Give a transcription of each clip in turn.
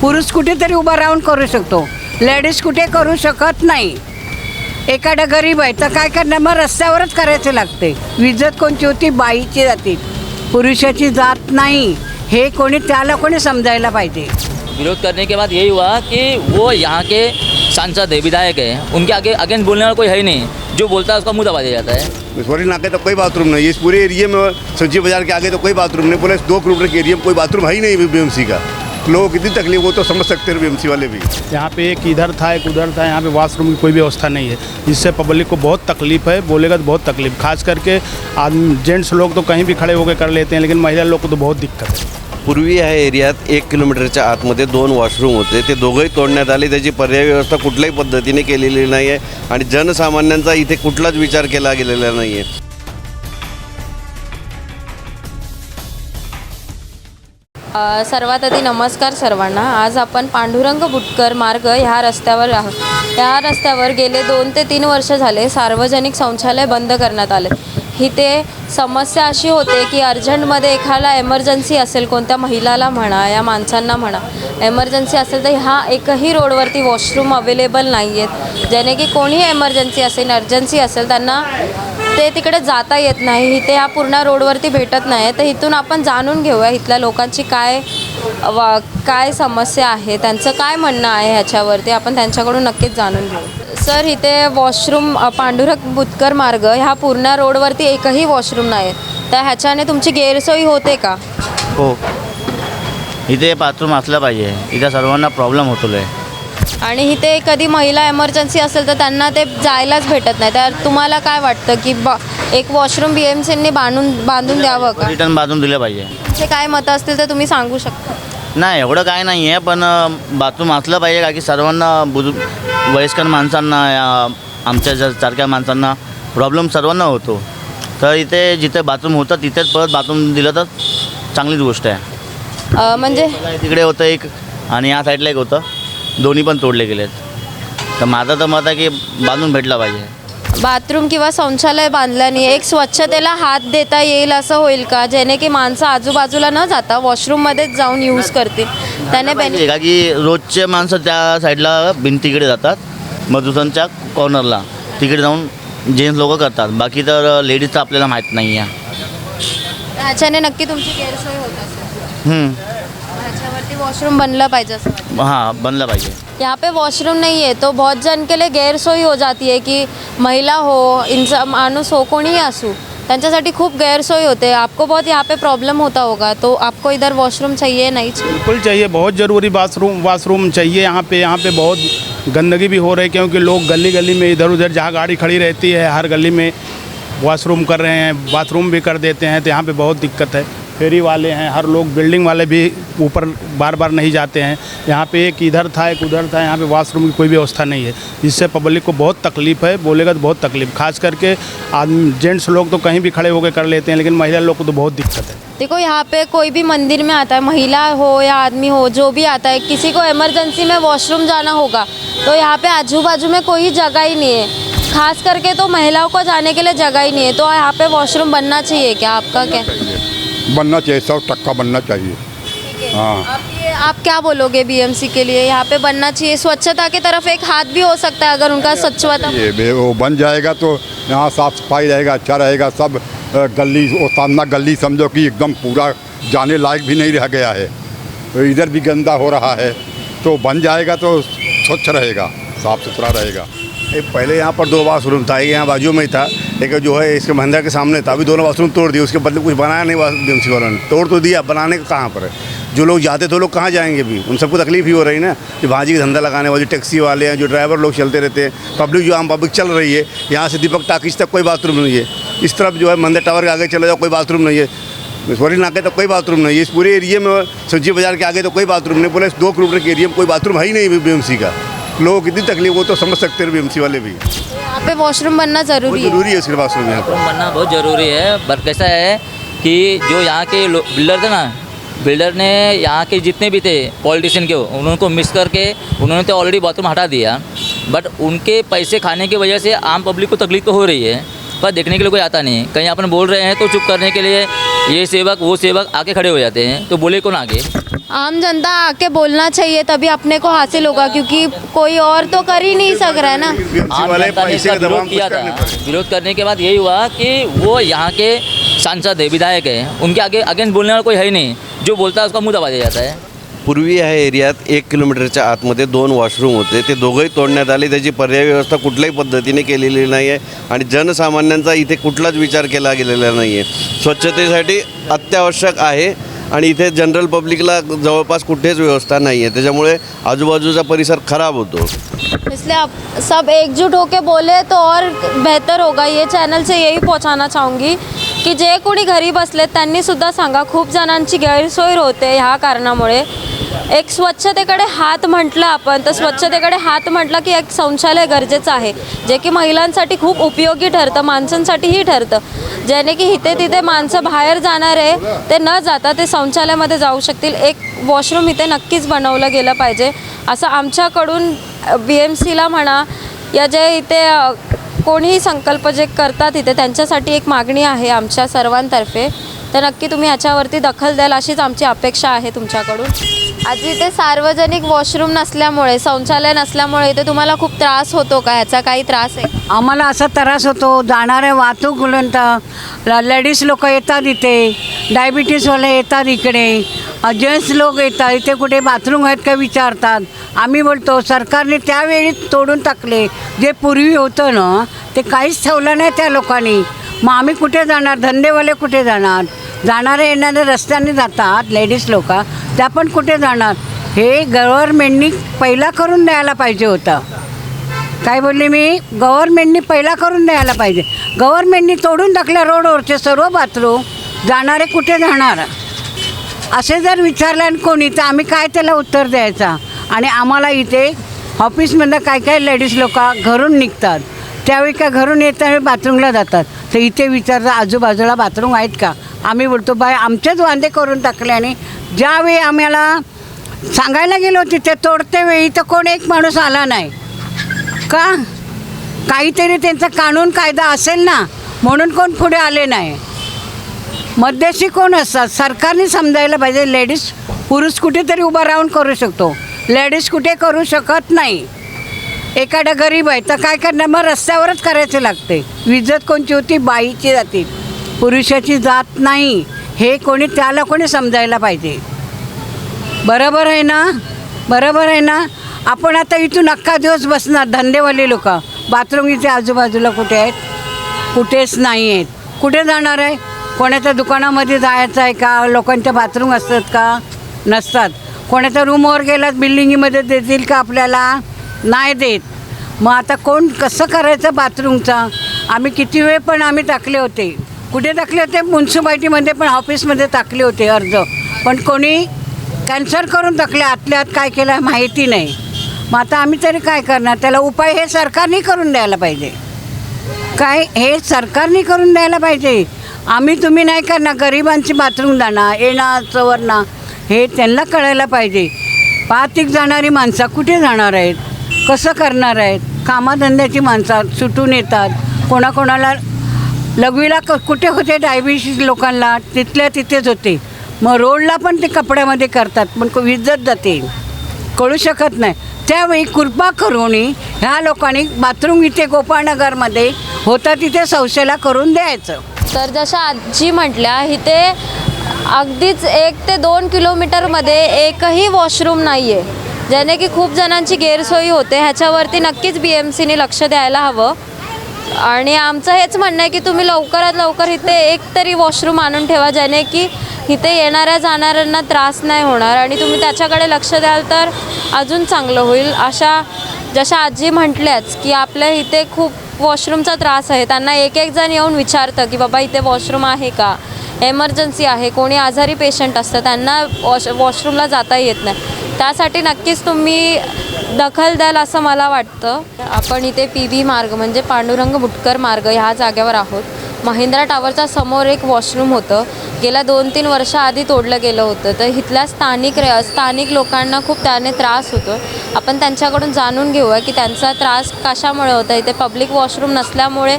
पुरुष कुठेतरी उभा राहून करू शकतो. लेडीज कुठे करू शकत नाही. एखादा गरीब आहे तर काय करणार? मग रस्त्यावरच करायचे लागते विजत कोणची होती? बाईची जाती. पुरुषाची जात नाही. हे कोणी त्याला कोणी समजायला पाहिजे? विरोध करने के बाद यही हुआ कि वो यहाँ के सांसद है विधायक है उनके आगे अगेंस्ट बोलने वाला कोई है ही नहीं। जो बोलता है उसका मुंह दबा दिया जाता है। सॉरी नाके तो कोई बाथरूम नहीं। है इस पूरे एरिया में सब्जी बाजार के आगे तो कोई बाथरूम नहीं। पूरे इस दो किलोमीटर के एरिया में कोई बाथरूम है ही नहीं बीएमसी का। लोगों को कितनी तकलीफ वो तो समझ सकते हैं बीएमसी वाले भी। यहाँ पे एक इधर था एक उधर था यहाँ पे वॉशरूम की कोई व्यवस्था नहीं है जिससे पब्लिक को बहुत तकलीफ है बोलेगा तो बहुत तकलीफ खास करके आदमी जेंट्स लोग तो कहीं भी खड़े होकर कर लेते हैं लेकिन महिला लोग को तो बहुत दिक्कत है। पूर्वी ह्या एरियात एक किलोमीटरच्या आतमध्ये दोन वॉशरूम होते ते दोघंही तोडण्यात आले त्याची पर्याय व्यवस्था कुठल्याही पद्धतीने केलेली नाही आहे आणि जनसामान्यांचा इथे कुठलाच विचार केला गेलेला नाही आहे सर्वात आधी नमस्कार सर्वांना. आज आपण पांडुरंग बुटकर मार्ग ह्या रस्त्यावर आहोत. ह्या रस्त्यावर गेले दोन ते तीन वर्ष झाले सार्वजनिक शौचालय बंद करण्यात आले. इथे समस्या अशी होते की अर्जंटमध्ये एखादा एमर्जन्सी असेल कोणत्या महिलाला म्हणा या माणसांना म्हणा एमर्जन्सी असेल तर ह्या एकही रोडवरती वॉशरूम अवेलेबल नाही आहेत ज्याने की कोणीही एमर्जन्सी असेल अर्जन्सी असेल त्यांना ते तिकडे जाता येत नाही इथे ह्या पूर्ण रोडवरती भेटत नाही. तर इथून आपण जाणून घेऊया इथल्या लोकांची काय वा काय समस्या आहे त्यांचं काय म्हणणं आहे ह्याच्यावरती. आपण त्यांच्याकडून नक्कीच जाणून घेऊ. सर इथे वॉशरूम पांडुरक बुतकर मार्ग ह्या पूर्ण रोडवरती एकही वॉशरूम नाही तर ह्याच्याने तुमची गैरसोय होते का? हो. इथे बाथरूम असलं पाहिजे. इथे सर्वांना प्रॉब्लेम होतो आहे आणि इथे कधी महिला एमर्जन्सी असेल तर त्यांना ते जायलाच भेटत नाही. तर तुम्हाला काय वाटतं की बा एक वॉशरूम बी एम सीने बांधून बांधून द्यावं का? रिटर्न बांधून दिलं पाहिजे. तुमचे काय मतं असतील तर तुम्ही सांगू शकता. नाही एवढं काय नाही आहे पण बाथरूम असलं पाहिजे का की सर्वांना बुजु वयस्कर माणसांना या आमच्या ज्या सारख्या माणसांना प्रॉब्लेम सर्वांना होतो. तर इथे जिथे बाथरूम होतं तिथेच परत बाथरूम दिलं तर चांगलीच गोष्ट आहे. म्हणजे? तिकडे होतं एक आणि या साईडला एक होतं. दोन्ही पण तोडले गेलेत. तर माझं तर मत आहे की बांधून भेटला पाहिजे. बाथरूम किंवा शौचालय बांधल्याने एक स्वच्छतेला हात देता येईल असं होईल का? जेणे की माणसं आजूबाजूला न जाता वॉशरूममध्येच जाऊन यूज करतील. त्याने का की रोजचे माणसं त्या साईडला भिंतीकडे जातात. मधुसनच्या कॉर्नरला तिकडे जाऊन जेंट्स लोक करतात. बाकी तर लेडीजचं आपल्याला माहीत नाही आहे ह्याच्याने नक्की तुमची गैरसोय होत असेल. हम्म. ह्याच्यावरती वॉशरूम बनलं पाहिजे असं वाटतं. हाँ बनला पाहिजे. यहाँ पे वॉशरूम नहीं है तो बहुत जन के लिए गैरसोई हो जाती है कि महिला हो इंसा माणूस हो कोणीही असू त्यांच्यासाठी खूप गैरसोई होते. हैं आपको बहुत यहाँ पे प्रॉब्लम होता होगा तो आपको इधर वॉशरूम चाहिए नहीं चाहिए? बिल्कुल चाहिए बहुत ज़रूरी बाथरूम वाशरूम चाहिए यहाँ पे यहाँ पे बहुत गंदगी भी हो रही है क्योंकि लोग गली गली में इधर उधर जहाँ गाड़ी खड़ी रहती है हर गली में वॉशरूम कर रहे हैं बाथरूम भी कर देते हैं तो यहाँ पे बहुत दिक्कत है। फेरी वाले हैं, हर लोग बिल्डिंग वाले भी ऊपर बार बार नहीं जाते हैं। यहाँ पे एक इधर था, एक उधर था, यहाँ पे वॉशरूम की कोई व्यवस्था नहीं है। जिससे पब्लिक को बहुत तकलीफ़ है, बोलेगा तो बहुत तकलीफ़। खास करके आदमी जेंट्स लोग तो कहीं भी खड़े होकर कर लेते हैं, लेकिन महिला लोग को तो बहुत दिक्कत है। देखो, यहाँ पे कोई भी मंदिर में आता है, महिला हो या आदमी हो, जो भी आता है, किसी को इमरजेंसी में वॉशरूम जाना होगा तो यहाँ पे आजू बाजू में कोई जगह ही नहीं है। खास करके तो महिलाओं को जाने के लिए जगह ही नहीं है तो यहाँ पे वॉशरूम बनना चाहिए क्या? आपका क्या? बनना चाहिए सौ टक्का बनना चाहिए। हाँ। आप ये आप क्या बोलोगे बीएमसी के लिए? यहाँ पे बनना चाहिए। स्वच्छता की तरफ़ एक हाथ भी हो सकता है अगर उनका स्वच्छता ये वो बन जाएगा तो यहाँ साफ़ सफ़ाई रहेगा अच्छा रहेगा सब गली वो सामना गली समझो कि एकदम पूरा जाने लायक भी नहीं रह गया है। तो इधर भी गंदा हो रहा है। तो बन जाएगा तो स्वच्छ रहेगा साफ़ सुथरा रहेगा। पहले यहाँ पर दो बाथरूम था यहाँ बाजू में ही था। एक जो है इसके मंदिर के सामने था अभी दोनों बाथरूम तोड़ दिए, उसके बदले कुछ बनाया नहीं बीएमसी वालों ने। तोड़ तो दिया, बनाने का कहाँ पर है? जो लोग जाते थे लोग कहाँ जाएँगे भी? उन सबको तकलीफ़ ही हो रही ना जो भाजी का धंधा लगाने वाले, टैक्सी वाले हैं, जो ड्राइवर लोग चलते रहते हैं, पब्लिक जो आम पब्लिक चल रही है, यहाँ से दीपक टाकिज तक कोई बाथरूम नहीं है। इस तरफ़ जो है मंदिर टावर के आगे चले जाओ, कोई बाथरूम नहीं है। सॉरी, नाके तो कोई बाथरूम नहीं है। इस पूरे एरिया में सब्ज़ी बाज़ार के आगे तो कोई बाथरूम नहीं, बोले दो किलोमीटर के एरिया में कोई बाथरूम है ही नहीं बीएमसी का। लोगों को कितनी तकलीफ़, वो तो समझ सकते हैं बीएमसी वाले भी। यहाँ पे वॉशरूम बनना ज़रूरी है। ज़रूरी है सिर्फ़ वॉशरूम यहाँ पर बनना बहुत ज़रूरी है पर कैसा है कि जो यहाँ के बिल्डर थे ना बिल्डर ने यहाँ के जितने भी थे पॉलिटिशियन के उनको मिस करके उन्होंने तो ऑलरेडी बाथरूम हटा दिया। बट उनके पैसे खाने की वजह से आम पब्लिक को तकलीफ़ तो हो रही है। पर देखने के लिए कोई आता नहीं कहीं अपन बोल रहे हैं तो चुप करने के लिए ये सेवक वो सेवक आके खड़े हो जाते हैं। तो बोले कौन आगे? आम जनता आके बोलना चाहिए तभी अपने को हासिल होगा क्योंकि कोई और तो कर ही नहीं सक रहा है ना। आम जनता ने इसका विरोध किया था। विरोध करने के बाद यही हुआ कि वो यहाँ के सांसद है विधायक है। उनके आगे अगेंस्ट बोलने वाला कोई है ही नहीं। जो बोलता है उसका मुँह दबा दिया जाता है। पूर्वी ह्या एरियात एक किलोमीटरच्या आतमध्ये दोन वॉशरूम होते. ते दोघंही तोडण्यात आले. त्याची पर्याय व्यवस्था कुठल्याही पद्धतीने केलेली नाही आहे आणि जनसामान्यांचा इथे कुठलाच विचार केला गेलेला नाही आहे स्वच्छतेसाठी अत्यावश्यक आहे. आणि इथे जनरल पब्लिकला जवळपास कुठेच व्यवस्था नाही आहे त्याच्यामुळे आजूबाजूचा परिसर खराब होतो. इसलिए आप सब एकजुट होके बोले तो और बेहतर होगा. ये चॅनल से यही पोहोचाना चाहूँगी की जे कोणी घरी बसले त्यांनी सुद्धा सांगा खूप जणांची गैरसोय होते ह्या कारणामुळे. एक स्वच्छतेकडे हात म्हटलं आपण तर स्वच्छतेकडे हात म्हटलं की एक शौचालय गरजेचं आहे जे की महिलांसाठी खूप उपयोगी ठरतं माणसांसाठीही ठरतं. ज्याने की इथे तिथे माणसं बाहेर जाणार आहे ते न जाता ते शौचालयामध्ये जाऊ शकतील. एक वॉशरूम इथे नक्कीच बनवलं गेलं पाहिजे. असं आमच्याकडून बी एम सीला म्हणा या जे इथे कोणीही संकल्प जे करतात इथे त्यांच्यासाठी एक मागणी आहे आमच्या सर्वांतर्फे. तर नक्की तुम्ही याच्यावरती दखल द्याल अशीच आमची अपेक्षा आहे तुमच्याकडून. आज इथे सार्वजनिक वॉशरूम नसल्यामुळे शौचालय नसल्यामुळे इथे तुम्हाला खूप त्रास होतो का? ह्याचा काही त्रास आहे? आम्हाला असा त्रास होतो जाणारे वाहतूक लेडीज लोक येतात इथे डायबिटीसवाले येतात इकडे जेंट्स लोक येतात इथे कुठे बाथरूम आहेत का विचारतात. आम्ही बोलतो सरकारने त्यावेळी तोडून टाकले. जे पूर्वी होतं ना ते काहीच ठेवलं नाही त्या लोकांनी. मग आम्ही कुठे जाणार? धंदेवाले कुठे जाणार? जाणारे येणारे रस्त्याने जातात लेडीज लोक. त्या पण कुठे जाणार? हे गव्हर्मेंटनी पहिला करून द्यायला पाहिजे होतं. काय बोलले मी? गव्हर्मेंटनी पहिला करून द्यायला पाहिजे. गव्हर्मेंटनी तोडून टाकल्या रोडवरचे सर्व बाथरूम जाणारे कुठे जाणार? असे जर विचारलं कोणी तर आम्ही काय त्याला उत्तर द्यायचा? आणि आम्हाला इथे ऑफिसमधनं काय काय लेडीज लोक घरून निघतात? त्यावेळी काय घरून येताना बाथरूमला जातात. तर इथे विचारतात आजूबाजूला बाथरूम आहेत का? आम्ही बोलतो बाय आमचेच वांदे करून टाकल्याने ज्यावेळी आम्हाला सांगायला गेलो तिथे तोडते वेळी तर कोण एक माणूस आला नाही. का? काहीतरी त्यांचा कानून कायदा असेल ना म्हणून कोण पुढे आले नाही. मध्यस्थी कोण असतात? सरकारने समजायला पाहिजे लेडीज पुरुष कुठेतरी उभा राहून करू शकतो. लेडीज कुठे करू शकत नाही. एखादा गरीब आहे तर काय करणार? मग रस्त्यावरच करायचे लागते विजत कोणची होती? बाईची जाती. पुरुषाची जात नाही. हे कोणी त्याला कोणी समजायला पाहिजे? बरोबर आहे ना? बरोबर आहे ना? आपण आता इथून अख्खा दिवस बसणार धंदेवाले लोक. बाथरूम इथे आजूबाजूला कुठे आहेत? कुठेच नाही आहेत. कुठे जाणार आहे? कोणाच्या दुकानामध्ये जायचं आहे का? लोकांच्या बाथरूम असतात का? नसतात. कोणाच्या रूमवर गेलात बिल्डिंगमध्ये देतील का आपल्याला? नाही देत. मग आता कोण कसं करायचं बाथरूमचा? आम्ही किती वेळ पण आम्ही टाकले होते. कुठे टाकले होते? म्युन्सिपाल्टीमध्ये पण ऑफिसमध्ये टाकले होते अर्ज. पण कोणी कॅन्सल करून टाकले. आतल्या आत काय केलं माहिती नाही. मग आता आम्ही तरी काय करणार? त्याला उपाय हे सरकारने करून द्यायला पाहिजे. काय? हे सरकारने करून द्यायला पाहिजे. आम्ही तुम्ही नाही करणार. गरिबांची बाथरूम जाणार येणार चवरणार. हे त्यांना कळायला पाहिजे. पातिक जाणारी माणसं कुठे जाणार आहेत? कसं करणार आहेत? कामाधंद्याची माणसं सुटून येतात. कोणाकोणाला लघवीला क कुठे होते डायबिटीस लोकांना? तिथल्या तिथेच होते. मग रोडला पण ते कपड्यामध्ये करतात पण को- जाते. कळू शकत नाही. त्यावेळी कृपा करून ह्या लोकांनी बाथरूम इथे गोपाळनगरमध्ये होता तिथे शौचाला करून द्यायचं. तर जशा आजी म्हटल्या इथे अगदीच एक ते दोन किलोमीटरमध्ये एकही वॉशरूम नाही आहे ज्याने की खूप जणांची गैरसोयी होते. ह्याच्यावरती नक्कीच बी एम सीने लक्ष द्यायला हवं. आणि आमचं हेच म्हणणं आहे की तुम्ही लवकरात लवकर इथे एक तरी वॉशरूम आणून ठेवा ज्याने की इथे येणाऱ्या जाणाऱ्यांना त्रास नाही होणार. आणि तुम्ही त्याच्याकडे लक्ष द्याल तर अजून चांगलं होईल. अशा जशा आजी म्हटल्याच की आपल्या इथे खूप वॉशरूमचा त्रास आहे. त्यांना एक एक जण येऊन विचारतं की बाबा इथे वॉशरूम आहे का? एमर्जन्सी आहे. कोणी आजारी पेशंट असतं. त्यांना वॉश वॉशरूमला जाता येत नाही. त्यासाठी नक्कीच तुम्ही दखल द्याल असं मला वाटतं. आपण इथे पी व्ही मार्ग म्हणजे पांडुरंग बुटकर मार्ग ह्या जागेवर आहोत. महिंद्रा टावरच्या समोर एक वॉशरूम होतं. गेल्या दोन तीन वर्षाआधी तोडलं गेलं होतं. तर इथल्या स्थानिक रे स्थानिक लोकांना खूप त्याने त्रास होतो. आपण त्यांच्याकडून जाणून घेऊया की त्यांचा त्रास कशामुळे होता? इथे पब्लिक वॉशरूम नसल्यामुळे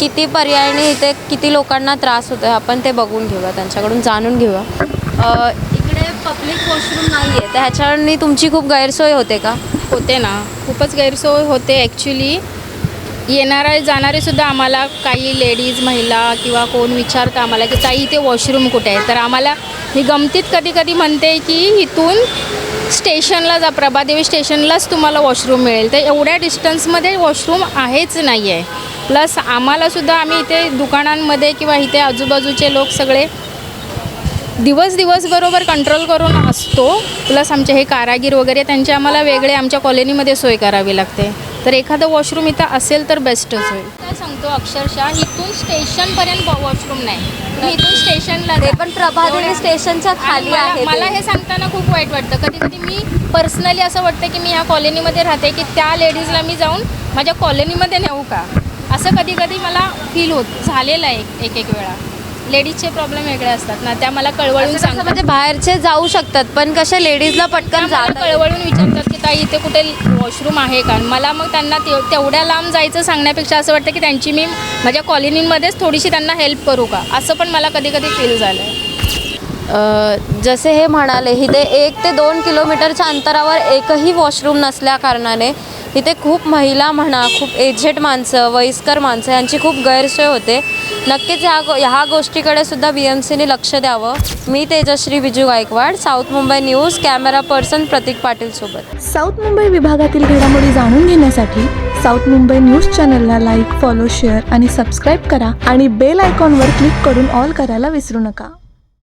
किती पर्यायाने इथे किती लोकांना त्रास होतो आहे आपण ते बघून घेऊया. त्यांच्याकडून जाणून घेऊया. पब्लिक वॉशरूम नाही आहे. तर ह्याच्याने तुमची खूप गैरसोय होते का? होते ना. खूपच गैरसोय होते ॲक्च्युली येणारे जाणारे सुद्धा आम्हाला काही लेडीज महिला किंवा कोण विचारतं आम्हाला की ताई इथे वॉशरूम कुठे आहे? तर आम्हाला मी गमतीत कधी कधी म्हणते की इथून स्टेशनला जा प्रभादेवी स्टेशनलाच तुम्हाला वॉशरूम मिळेल. तर एवढ्या डिस्टन्समध्ये वॉशरूम आहेच नाही आहे प्लस आम्हालासुद्धा आम्ही इथे दुकानांमध्ये किंवा इथे आजूबाजूचे लोक सगळे दिवस दिवस बरोबर कंट्रोल करून असतो. प्लस आमचे हे कारागीर वगैरे त्यांचे आम्हाला वेगळे आमच्या कॉलनीमध्ये सोय करावी लागते. तर एखादं वॉशरूम इथं असेल तर बेस्टच होईल. काय सांगतो अक्षरशः इथून स्टेशनपर्यंत वॉशरूम नाही. तुम्ही इथून स्टेशनला ते जा. पण प्रभादेवी स्टेशनच्या खाली मला- आहे मला. हे सांगताना खूप वाईट वाटतं. कधी कधी मी पर्सनली असं वाटतं की मी ह्या कॉलनीमध्ये राहते की त्या लेडीजला मी जाऊन माझ्या कॉलनीमध्ये नेऊ का? असं कधी कधी मला फील होत झालेलं आहे एक एक वेळा. लेडीजचे प्रॉब्लेम वेगळे असतात ना त्या मला कळवळून सांगतात. म्हणजे बाहेरचे जाऊ शकतात पण कशा लेडीजला पटकन मला जात कळवळून विचारतात की ताई इथे कुठे वॉशरूम आहे का? मला मग त्यांना ते तेवढ्या लांब जायचं सांगण्यापेक्षा असं वाटतं की त्यांची मी माझ्या कॉलनीमध्येच थोडीशी त्यांना हेल्प करू का? असं पण मला कधी कधी फील झालं आहे अ, जसे हे म्हणाले इथे एक ते दोन किलोमीटरच्या अंतरावर एकही वॉशरूम नसल्या कारणाने इथे खूप महिला म्हणा खूप एजेड माणसं वयस्कर माणसं यांची खूप गैरसोय होते. नक्कीच ह्या गो ह्या गोष्टीकडे सुद्धा बी एम सीने लक्ष द्यावं. मी Tejashri Viju Gaikwad south Mumbai news camera person Pratik Patil सोबत. साऊथ मुंबई विभागातील घडामोडी जाणून घेण्यासाठी साऊथ मुंबई न्यूज चॅनलला लाईक फॉलो शेअर आणि सबस्क्राईब करा आणि बेल आयकॉनवर क्लिक करून ऑल करायला विसरू नका.